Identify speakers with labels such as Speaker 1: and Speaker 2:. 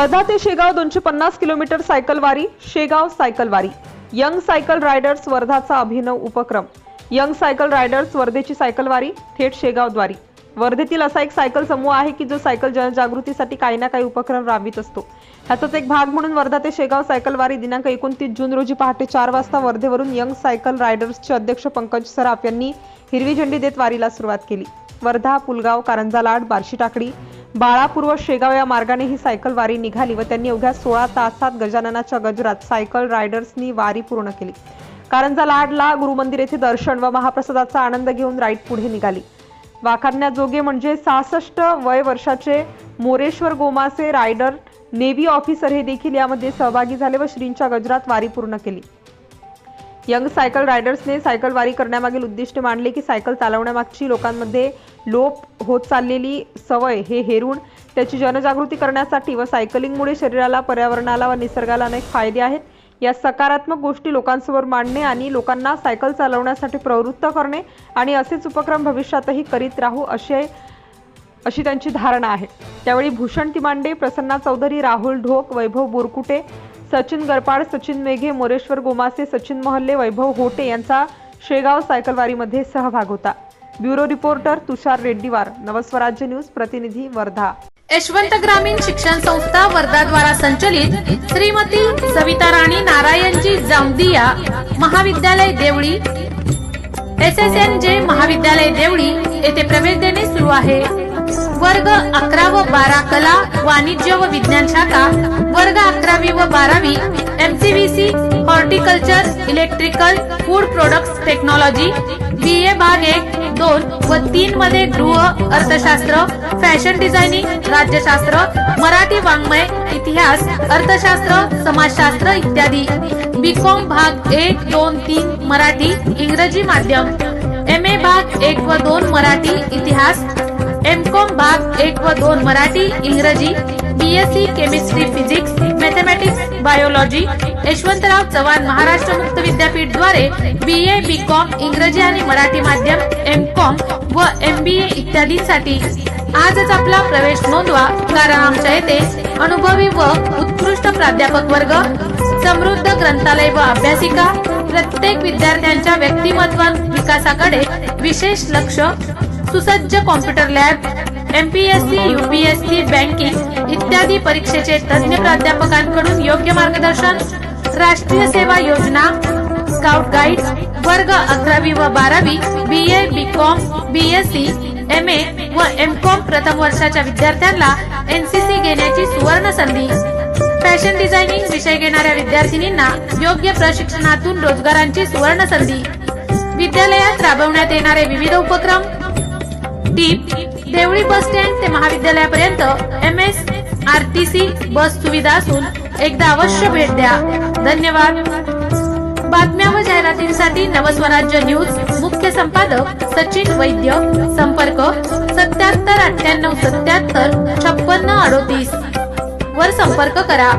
Speaker 1: वर्धा ते शेगाव दोनशे पन्नास किलोमीटर सायकल वारी शेगाव सायकल वारी. यंग सायकल रायडर्स वर्धाचा अभिनव उपक्रम. यंग सायकल रायडर्स वर्धेची सायकल वारी थेट शेगावद्वारी वर्धेतील असा एक सायकल समूह आहे की जो सायकल जनजागृतीसाठी काही ना काही उपक्रम राबवित असतो. ह्याचाच एक भाग म्हणून वर्धा ते शेगाव सायकल वारी दिनांक एकोणतीस जून रोजी पहाटे चार वाजता वर्धेवरून यंग सायकल रायडर्सचे अध्यक्ष पंकज सराफ यांनी हिरवी झेंडी देत वारीला सुरुवात केली. वर्धा पुलगाव कारंजा लाड बार्शी टाकडी बाळापूर व शेगाव या मार्गाने ही सायकल वारी निघाली व त्यांनी अवघ्या सोळा तासात गजाननाच्या गजरात सायकल रायडर्सनी वारी पूर्ण केली. कारंजा लाडला गुरुमंदिर येथे दर्शन व महाप्रसादाचा आनंद घेऊन राईड पुढे निघाली. वाखाणण्याजोगे म्हणजे सहासष्ट वय वर्षाचे Moreshwar Gomase rider navy officer हे देखील यामध्ये सहभागी झाले व श्रींच्या गजरात वारी पूर्ण केली. यंग सायकल रायडर्सने सायकलवारी करण्यामागील उद्दिष्ट मांडले की सायकल चालवण्यामागची लोकांमध्ये लोप होत चाललेली सवय हे हेरून त्याची जनजागृती करण्यासाठी व सायकलिंगमुळे शरीराला पर्यावरणाला व निसर्गाला अनेक फायदे आहेत. या सकारात्मक गोष्टी लोकांसमोर मांडणे आणि लोकांना सायकल चालवण्यासाठी प्रवृत्त करणे आणि असेच उपक्रम भविष्यातही करीत राहू असे अशी त्यांची धारणा आहे. त्यावेळी भूषण तिमांडे प्रसन्ना चौधरी राहुल ढोक वैभव बोरकुटे सचिन गरपाड सचिन मेघे मोरेश्वर गोमासे सचिन महल्ले वैभव होटे यांचा शेगाव सायकलवारीमध्ये सहभाग होता. Bureau reporter Tushar Reddiwar. Navswarajya news प्रतिनिधी वर्धा.
Speaker 2: यशवंत ग्रामीण शिक्षण संस्था वर्धा द्वारा संचलित श्रीमती सविता राणी नारायणजी जामदिया महाविद्यालय देवळी एस एस एन जे महाविद्यालय देवळी येथे प्रवेश देणे सुरू आहे. वर्ग अकरा व बारा कला वाणिज्य व विज्ञान शाखा वर्ग अकरावी व बारावी MCVC horticulture electrical food products technology B A भाग एक दोन व तीन मध्ये गृह अर्थशास्त्र फॅशन डिझायनिंग राज्यशास्त्र मराठी वाङ्मय इतिहास अर्थशास्त्र समाजशास्त्र इत्यादी. बीकॉम भाग एक दोन तीन मराठी इंग्रजी माध्यम. एम ए भाग एक व दोन मराठी इतिहास. एम कॉम भाग एक व दोन मराठी इंग्रजी BSc chemistry physics mathematics biology Yashwantrao Chavan Maharashtra मुक्त विद्यापीठद्वारे बी ए बी कॉम इंग्रजी आणि मराठी माध्यम एम कॉम व एम बी ए इत्यादींसाठी आजच आपला प्रवेश नोंदवा. कारण आमच्या येथे अनुभवी व उत्कृष्ट प्राध्यापक वर्ग समृद्ध ग्रंथालय व अभ्यासिका प्रत्येक विद्यार्थ्यांच्या व्यक्तिमत्व विकासाकडे विशेष लक्ष. सुसज्ज computer lab MPSC UPSC banking इत्यादी परीक्षेचे तज्ज्ञ प्राध्यापकांकडून योग्य मार्गदर्शन. राष्ट्रीय सेवा योजना स्काउट गाईड वर्ग अकरावी व बारावी B A B com B S C M A व एम कॉम प्रथम वर्षाच्या विद्यार्थ्यांना एनसीसी घेण्याची सुवर्ण संधी. फॅशन डिझायनिंग विषय घेणाऱ्या विद्यार्थिनींना योग्य प्रशिक्षणातून रोजगारांची सुवर्ण संधी विद्यालयात राबवण्यात येणारे विविध उपक्रम. टीप देवळी बस स्टँड ते महाविद्यालयापर्यंत M S R T C bus सुविधा असून एकदा अवश्य भेट द्या. धन्यवाद. बातम्या व जाहिरातींसाठी नवस्वराज्य न्यूज मुख्य संपादक सचिन वैद्य संपर्क सत्याहत्तर अठ्ठ्याण्णव सत्याहत्तर छप्पन्न अडोतीस. वर संपर्क करा.